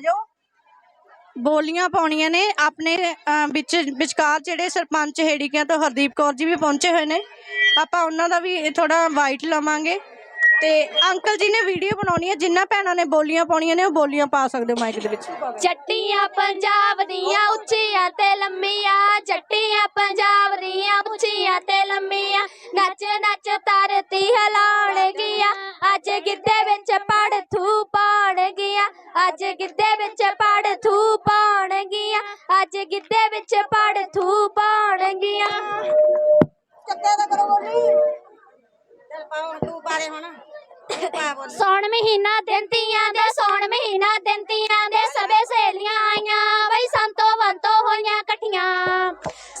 ਜਾਓ। ਬੋਲੀਆਂ ਪਾਉਣੀਆਂ ਨੇ। ਆਪਣੇ ਅ, ਵਿੱਚ ਵਿਚਕਾਰ ਜਿਹੜੇ ਸਰਪੰਚ ਹੇੜੀਕਿਆਂ ਤੋਂ ਹਰਦੀਪ ਕੌਰ ਜੀ ਵੀ ਪਹੁੰਚੇ ਹੋਏ ਨੇ। ਆਪਾਂ ਉਹਨਾਂ ਦਾ ਵੀ ਥੋੜਾ ਵਾਈਟ ਲਵਾਂਗੇ। ਤੇ ਅੰਕਲ ਜੀ ਨੇ ਵੀਡੀਓ ਬਣਾਉਣੀ ਹੈ। ਜਿੰਨਾ ਭੈਣਾਂ ਨੇ ਬੋਲੀਆਂ ਪਾਉਣੀਆਂ ਨੇ ਉਹ ਬੋਲੀਆਂ ਪਾ ਸਕਦੇ ਹੋ ਮਾਈਕ ਦੇ ਵਿੱਚ। ਜੱਟੀਆਂ ਪੰਜਾਬ ਦੀਆਂ ਉੱਚੀਆਂ ਤੇ ਲੰਮੀਆਂ। ਜੱਟੀਆਂ ਪੰਜਾਬ ਦੀਆਂ ਉੱਚੀਆਂ ਤੇ ਲੰਮੀਆਂ। ਨੱਚ ਨੱਚ ਧਰਤੀ ਹਿਲਾਉਣਗੀਆਂ ਅੱਜ ਗਿੱਧੇ ਵਿੱਚ ਪੜ ਪਾਉਣਗੀਆਂ ਅੱਜ ਗਿੱਧੇ ਵਿੱਚ ਪੜ ਥੂ ਪਾਉਣਗੀਆਂ। ਅੱਜ ਗਿੱਧੇ ਵਿੱਚ ਪੜ ਥੂ ਪਾਉਣਗੀਆਂ। ਸੌਣ ਮਹੀਨਾ ਦਿੰਤੀਆਂ ਦੇ ਸੌਣ ਮਹੀਨਾ ਦਿੰਤੀਆਂ ਦੇ ਸਵੇ ਸਹੇਲੀਆਂ ਆਈਆਂ। ਬਈ ਸੰਤੋ ਬੰਤੋ ਹੋਈਆਂ ਇਕੱਠੀਆਂ।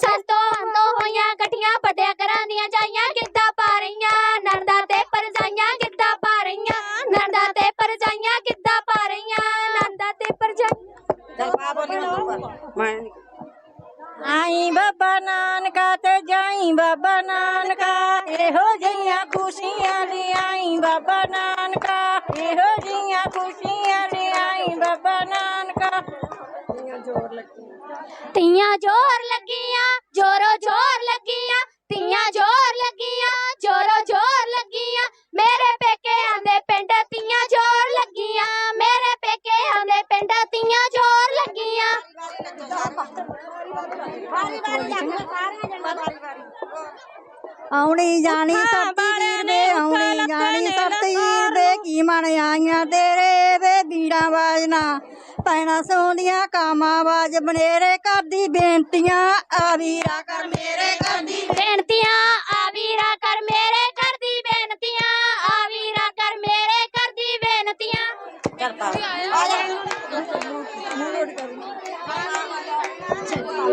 ਸੰਤੋ ਬੰਤੋ ਹੋਈਆਂ ਇਕੱਠੀਆਂ ਵੱਡਿਆਂ ਘਰਾਂ ਦੀਆਂ ਜਾਈਆਂ ਲਈ ਆਈ ਬਾਬਾ ਨਾਨਕਾ ਇਹੋ ਜਿਹੀਆਂ ਖੁਸ਼ੀਆਂ ਲਈ ਆਈ ਬਾਬਾ ਨਾਨਕਾ ਤੀਆਂ ਜੋਰ ਲੱਗੀਆਂ ਜੋਰੋ ਜੋਰ ਲੱਗੀਆਂ ਤੀਆਂ ਜੋਰ ਲੱਗੀਆਂ ਜੋਰੋ ਜੋਰ ਲੱਗੀਆਂ ਮੇਰੇ ਪੇਕੇ ਆਂਦੇ ਪਿੰਡ ਤੀਆਂ ਜੋਰ ਲੱਗੀਆਂ ਮੇਰੇ ਪੇਕੇ ਆਂਦੇ ਪਿੰਡ ਤੀਆਂ ਜੋਰ ਲੱਗੀਆਂ ਆਉਣੀ ਜਾਣੀ ਸਰਤੀ ਦੇ ਆਉਣੀ ਜਾਣੀ ਸਰਤੀ ਦੇ ਕੀ ਮਨ ਆਈਆਂ ਤੇਰੇ ਵੇ ਬੀੜਾਂ ਬਾਜਣਾ ਪੈਣਾ ਸੌਂਦੀਆਂ ਕਾਮਾਂ ਬਾਜ ਬਨੇਰੇ ਕਰਦੀ ਬੇਨਤੀਆਂ ਆ ਵੀਰਾ ਕਰ ਮੇਰੇ ਕਰਦੀ ਬੇਨਤੀਆਂ। ਆ ਵੀਰਾ ਕਰ ਮੇਰੇ ਕਰਦੀ ਬੇਨਤੀਆਂ ਆ ਵੀਰਾ ਕਰ ਮੇਰੇ ਕਰਦੀ ਬੇਨਤੀਆਂ।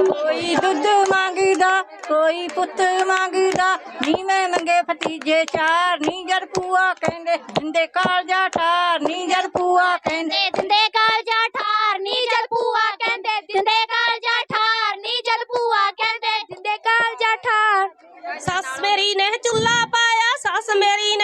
ਕੋਈ ਦੁੱਧ ਮੰਗਦਾ ਕੋਈ ਪੁੱਤ ਮੰਗਦਾ ਨੀ ਮੈਂ ਮੰਗੇ ਭਤੀਜੇ ਚਾਰ। ਨੀ ਜਦ ਪੂਆ ਕਹਿੰਦੇ ਜਿੰਦੇ ਕਾਲਜਾ ਠਾਰ ਨੀ ਜਦ ਪੂਆ ਕਹਿੰਦੇ ਦਿੰਦੇ ਕਾਲਜਾ ਠਾਰ ਨੀ ਜਲ ਪੂਆ ਕਹਿੰਦੇ ਦਿੰਦੇ ਕਾਲਜਾ ਠਾਰ ਨੀ ਜਲ ਪੂਆ ਕਹਿੰਦੇ ਦਿੰਦੇ ਕਾਲਜਾ ਠਾਰ ਸੱਸ ਮੇਰੀ ਨੇ ਚੁੱਲਾ ਪਾਇਆ ਸੱਸ ਮੇਰੀ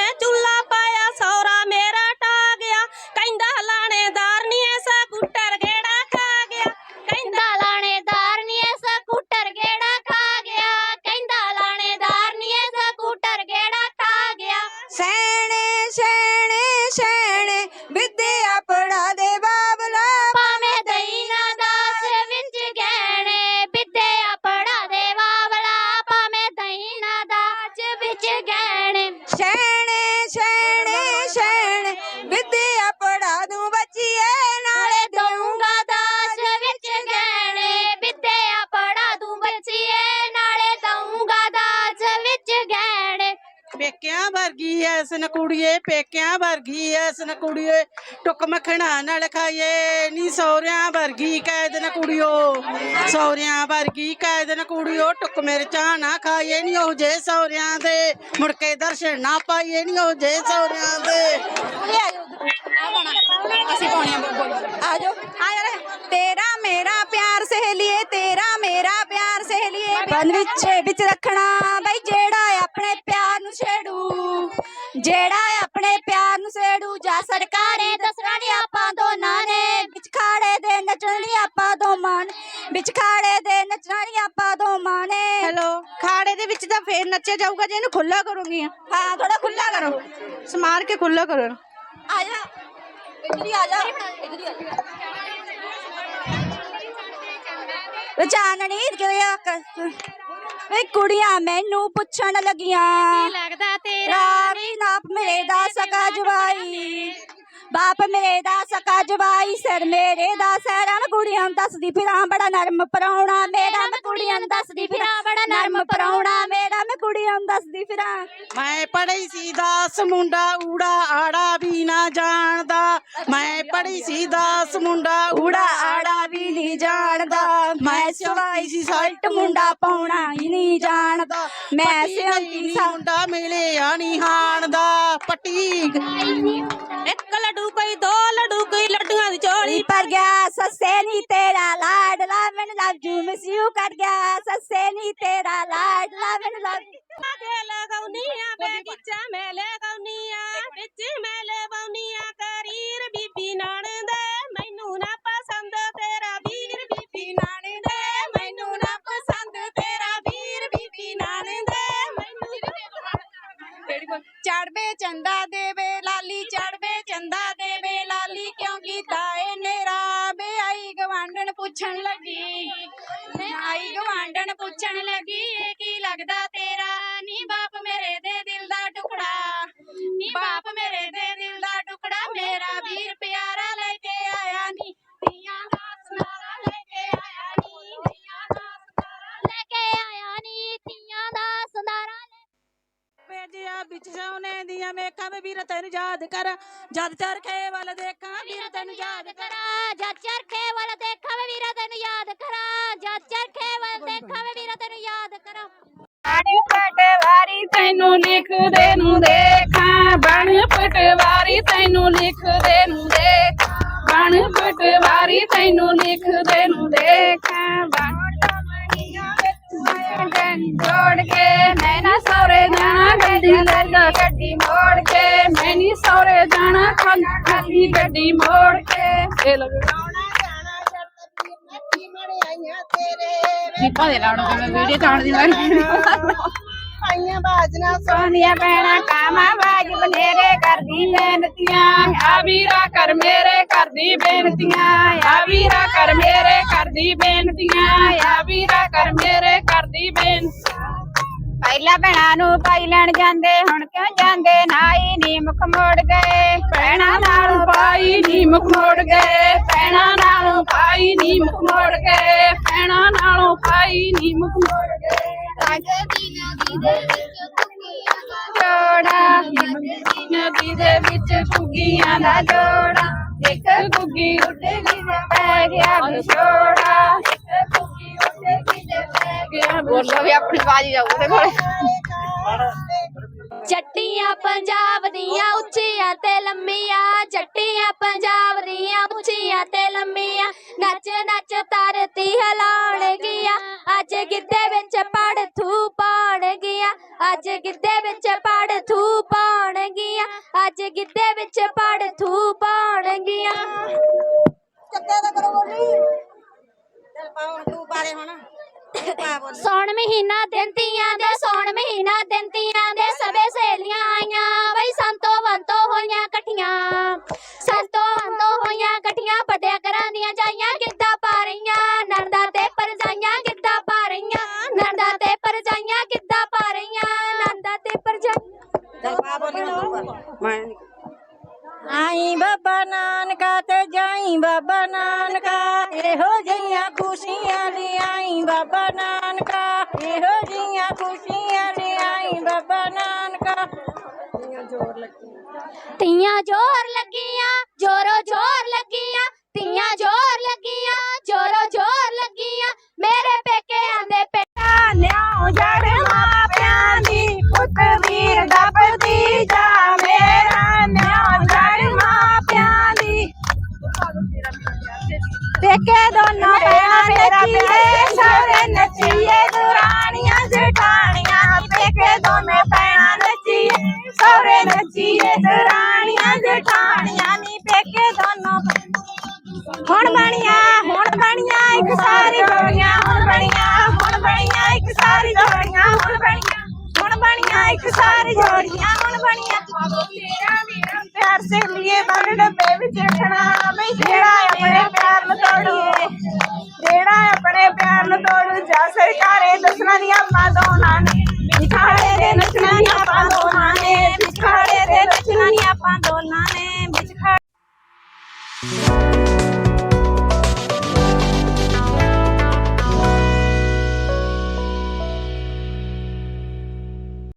ਕੁੜੀਏ ਪੇਕਿਆਂ ਵਰਗੀ ਐਸ ਨ ਕੁੜੀਏ। ਟੁੱਕ ਮੱਖਣਾ ਨਾਲ ਖਾਈਏ ਨੀ ਸੌਰਿਆਂ ਵਰਗੀ ਕੈਦ ਨ ਕੁੜੀਓ। ਸੌਰਿਆਂ ਵਰਗੀ ਕੈਦ ਨ ਕੁੜੀਓ ਟੁੱਕ ਮਿਰਚਾਂ ਨਾ ਖਾਈਏ ਨੀ ਉਹ ਜੇ ਸੌਰਿਆਂ ਦੇ। ਮੁੜ ਕੇ ਦਰਸ਼ਨ ਨਾ ਪਾਈਏ ਨੀ ਉਹ ਜੇ ਸੌਰਿਆਂ ਦੇ। ਆ ਜਾਓ ਆ ਯਾਰ ਤੇਰਾ ਮੇਰਾ ਪਿਆਰ ਸਹੇਲੀਏ ਤੇਰਾ ਮੇਰਾ ਪਿਆਰ ਸਹੇਲੀਏ। ਬਨ ਵਿੱਚ ਵਿੱਚ ਰੱਖਣਾ ਬਈ ਜਿਹੜਾ ਖਾੜੇ ਦੇ ਨੱਚਣਾ ਨੀ ਆਪਾਂ ਦੋਵਾਂ ਨੇ। ਹੈਲੋ ਖਾੜੇ ਦੇ ਵਿੱਚ ਤਾਂ ਫੇਰ ਨੱਚਿਆ ਜਾਊਗਾ ਜੇ ਇਹਨੂੰ ਖੁੱਲਾ ਕਰੂੰਗੀ ਹਾਂ ਥੋੜਾ ਖੁੱਲਾ ਕਰੋ। ਸਮਾਰ ਕੇ ਖੁੱਲਾ ਕਰੋ ਇਹਨੂੰ। ਆ ਜਾ। ਇੱਧਰ ਹੀ ਆ ਜਾ। ਇੱਧਰ ਹੀ ਆ ਜਾ। ਵੇ ਚਾਨਣੀ ਕਿਰਿਆ ਵੇ ਕੁੜੀਆਂ ਮੈਨੂੰ ਪੁੱਛਣ ਲੱਗੀਆਂ। ਲੱਗਦਾ ਤੇਰਾ ਰਾਵੀ ਨਾਪ ਮੇਰੇ ਦਾ ਸਕਾ ਜਵਾਈ। ਬਾਪ ਮੇਰੇ ਦਾ ਸਕਾ ਜਵਾਈ ਸਿਰ ਮੇਰੇ ਦਾ ਸਹਿਰਾ ਮੈਂ ਕੁੜੀਆਂ ਨੂੰ ਦੱਸਦੀ ਫਿਰਾਂ ਬੜਾ ਨਰਮ ਪਰਾਉਣਾ ਮੇਰਾ ਮੈਂ ਕੁੜੀਆਂ ਨੂੰ ਦੱਸਦੀ ਫਿਰਾਂ ਬੜਾ ਨਰਮ ਪਰਾਉਣਾ ਮੇਰਾ ਮੈਂ ਕੁੜੀਆਂ ਨੂੰ ਦੱਸਦੀ ਫਿਰਾਂ। ਮੈਂ ਪੜ੍ਹੀ ਸੀ ਦਾਸ ਮੁੰਡਾ ਊੜਾ ਆੜਾ ਵੀ ਨਾ ਜਾਣਦਾ। ਮੈਂ ਪੜ੍ਹੀ ਸੀ ਦਾਸ ਮੁੰਡਾ ਊੜਾ ਆੜਾ ਵੀ ਨਹੀਂ ਜਾਣਦਾ। ਮੈਂ ਸਵਾਈ ਸੀ ਸਲਟ ਮੁੰਡਾ ਪਾਉਣਾ ਹੀ ਨਹੀਂ ਜਾਣਦਾ। ਮੈਂ ਸਿਉਂਤੀ ਨੀ ਸਾ ਮੁੰਡਾ ਮਿਲਿਆ ਨੀ ਹਾਣ ਦਾ ਪੱਟੀ ਇੱਕ ਲੱਡੂ ਕੋਈ ਦੋ ਲੱਡੂ ਕੋਈ ਲੱਡੂਆਂ ਦੀ ਝੋਲੀ ਪਰ ਗਿਆ ਸੱਸੇ ਨੀ ਤੇਰਾ ਲਾਡਲਾ ਮੈਨੂੰ ਲਵ ਜੂ ਮਿਸ ਯੂ ਕਰ ਗਿਆ ਸੱਸੇ ਨੀ ਤੇਰਾ ਲਾਡਲਾ ਮੈਨੂੰ ਲਵ ਕੇ ਲਗਾਉਨੀਆਂ ਬਗੀਚਾ ਮੈਂ ਲਗਾਉਨੀਆਂ ਵਿੱਚ ਮੈਂ ਲਵਾਉਨੀਆਂ ਕਰੀਰ ਬੀਬੀ ਨਾਣ ਪੁੱਛਣ ਲੱਗੀ ਆਈ ਗਵਾਂਡਣ ਪੁੱਛਣ ਲੱਗੀ ਇਹ ਕੀ ਲੱਗਦਾ ਤੇਰਾ ਨੀ ਬਾਪ ਮੇਰੇ ਦੇ ਦਿਲ ਦਾ ਟੁਕੜਾ ਨੀ ਬਾਪ ਮੇਰੇ ਦੇ ਦਿਲ ਦਾ ਟੁਕੜਾ ਮੇਰਾ ਵੀਰ ਪਿਆਰਾ ਲੈ ਕੇ ਆਇਆ ਨੀ ਤੀਆਂ ਦਾ ਸਨਾਰਾ ਲੈ ਕੇ ਆਇਆ ਨੀ ਤੀਆਂ ਦਾ ਸਨਾਰਾ ਲੈ ਕੇ ਆਇਆ ਨੀ ਤੀਆਂ ਦਾ ਸੰਦਾਰਾ ਲੈ ਭੇਜਿਆ ਵਿੱਚ ਸੋਨੇ ਦੀਆਂ ਮੇਖਾਂ ਵੇ ਵੀਰ ਤੈਨੂੰ ਯਾਦ ਕਰ ਜਦ ਚਰਖੇ ਵੱਲ ਦੇਖਾਂ ਵੀਰ ਤੈਨੂੰ ਯਾਦ ਕਰ ਕਰਾਂ ਜੱਜ ਚਰਖੇ ਵੱਲ ਦੇਖਾਂ ਵੇ ਵੀਰਾ ਤੈਨੂੰ ਯਾਦ ਕਰਾਂ ਜੱਜ ਚਰਖੇ ਵੱਲ ਦੇਖਾਂ ਵੇ ਵੀਰਾ ਤੈਨੂੰ ਯਾਦ ਕਰਾਂ ਆੜੀ ਪਟਵਾਰੀ ਤੈਨੂੰ ਲਿਖਦੇ ਨੂੰ ਦੇਖਾਂ ਬਣ ਪਟਵਾਰੀ ਤੈਨੂੰ ਲਿਖਦੇ ਨੂੰ ਦੇਖ ਬਣ ਪਟਵਾਰੀ ਤੈਨੂੰ ਲਿਖਦੇ ਨੂੰ ਦੇਖਾਂ ਬਣ ਜੋੜ ਕੇ ਮੈਂ ਨਾ ਸੌਰੇ ਜਾਣਾ ਗੱਡੀ ਲੱਗਾ ਗੱਡੀ ਮੋੜ ਕੇ ਮੈਂ ਨਹੀਂ ਸੌਰੇ ਜਾਣਾ ਖਾਲੀ ਖਾਲੀ ਗੱਡੀ ਮੋੜ ਕੇ ਇਹ ਲਗਾਉਣਾ ਜਾਣਾ ਜੱਟ ਨੱਚੀ ਮੜਾਈਆਂ ਤੇਰੇ ਨੀ ਭਾਵੇਂ ਲਾਉਣਾ ਕਿ ਮੈਂ ਵੀਡੀਓ ਚਾਣ ਦੀ ਵਾਰੀ ਆਈਆਂ ਬਾਜਣਾ ਸੋਨੀਆ ਪੈਣਾ ਕਾਮਾ ਬਾਜ ਬਨੇਰੇ ਕਰਦੀ ਬੇਨਤੀਆਂ। ਆ ਵੀਰਾ ਕਰ ਮੇਰੇ ਕਰਦੀ ਬੇਨਤੀਆਂ। ਆ ਵੀਰਾ ਕਰ ਮੇਰੇ ਕਰਦੀ ਬੇਨਤੀਆਂ। ਆ ਵੀਰਾ ਕਰ ਮੇਰੇ ਕਰਦੀ ਬੇਨਤੀਆਂ। ਪਹਿਲਾਂ ਭੈਣਾਂ ਨੂੰ ਪਾਈ ਲੈਣ ਜਾਂਦੇ ਹੁਣ ਕਿਉਂ ਜਾਂਦੇ? ਨਾਈ ਨੀ ਮੁਖ ਮੋੜ ਗਏ। ਭੈਣਾਂ ਨਾਲ ਪਾਈ ਨੀ ਮੁਖ ਮੋੜ ਗਏ। ਪਾਈ ਨੀ ਮੁਖ ਮੋੜ ਗਏ ਭੈਣਾਂ ਨਾਲੋਂ ਪਾਈ ਨੀ ਮੁਖ ਮੋੜ ਗਏ ਲੱਗਦੀ ਨਦੀ ਦੇ ਵਿੱਚ ਕੁੱਕੀਆਂ ਦਾ ਜੋੜਾ ਨਦੀ ਦੇ ਵਿੱਚ ਕੁੱਗੀਆਂ ਦਾ ਜੋੜਾ। ਇੱਕ ਕੁੱਗੀ ਉੱਡ ਗਈ ਤੇ ਪੈ ਗਿਆ ਵਿਛੋੜਾ। ਇੱਕ ਕੁੱਗੀ ਉੱਡ ਗਈ ਤੇ ਪੈ ਗਿਆ ਬੋਲੋ ਵੀ ਆਪਣੀ ਬਾਜੀ ਜਾਊ ਉਹਦੇ ਕੋਲੇ। ਜੱਟੀਆਂ ਪੰਜਾਬ ਦੀਆਂ ਉੱਚੀਆਂ ਤੇ ਲੰਮੀਆਂ, ਜੱਟੀਆਂ ਪੰਜਾਬ ਦੀਆਂ ਉੱਚੀਆਂ ਤੇ ਲੰਮੀਆਂ। ਨੱਚ ਨੱਚ ਧਰਤੀ ਹਿਲਾਉਣਗੀਆਂ ਅੱਜ ਗਿੱਧੇ ਵਿੱਚ ਪੜ ਥੂ ਪਾਉਣਗੀਆਂ ਅੱਜ ਗਿੱਧੇ ਆਈ ਬਾਬਾ ਨਾਨਕਾ ਤੇ ਜਾਈ ਬਾਬਾ ਨਾਨਕਾ ਇਹੋ ਜਿਹੀਆਂ ਖੁਸ਼ੀਆਂ ਲੈ ਆਈ ਬਾਬਾ ਨਾਨਕਾ ਇਹੋ ਜਿਹੀਆਂ ਖੁਸ਼ੀਆਂ ਲੈ ਆਈ ਬਾਬਾ ਨਾਨਕਾ। ਤੀਆਂ ਜੋਰ ਲੱਗੀਆਂ। ਜੋਰੋ ਪੇਕੇ ਦੋਨੋਂ ਭੈਣਾਂ ਨੱਚੀਏ ਸਾਰੇ ਨੱਚੀਏ ਦੁਰਾਣੀਆਂ ਜਠਾਣੀਆਂ ਪੇਕੇ ਦੋਨੋਂ ਭੈਣਾਂ ਨੱਚੀਏ ਸਾਰੇ ਨੱਚੀਏ ਦੁਰਾਣੀਆਂ ਜਠਾਣੀਆਂ ਨੀ ਪੇਕੇ ਦੋਨੋਂ ਹੁਣ ਬਣੀਆਂ ਹੁਣ ਬਣੀਆਂ ਇੱਕ ਸਾਰੀ ਜੋੜੀਆਂ ਹੁਣ ਬਣੀਆਂ ਹੁਣ ਬਣੀਆਂ ਇੱਕ ਸਾਰੀ ਜੋੜੀਆਂ ਹੁਣ ਬਣੀਆਂ। ਬਣੀਆਂ, ਇੱਕ ਸਾਰੀ ਜੋੜੀਆਂ ਹੁਣ ਬਣੀਆਂ। ਤੇਰਾ ਮੇਰਾ ਪਿਆਰ ਸੇ लिए ਬਨ ਡੱਬੇ ਵਿੱਚ ਰੱਖਣਾ। ਬਈ ਜਿਹੜਾ ਆਪਣੇ ਪਿਆਰ ਨੂੰ ਤੋੜੂ ਜਿਹੜਾ ਆਪਣੇ ਪਿਆਰ ਨੂੰ ਤੋੜੂ, ਜਾ ਸਰਕਾਰੇ ਦੱਸਣਾ ਨਹੀਂ ਆਪਾਂ ਦੋ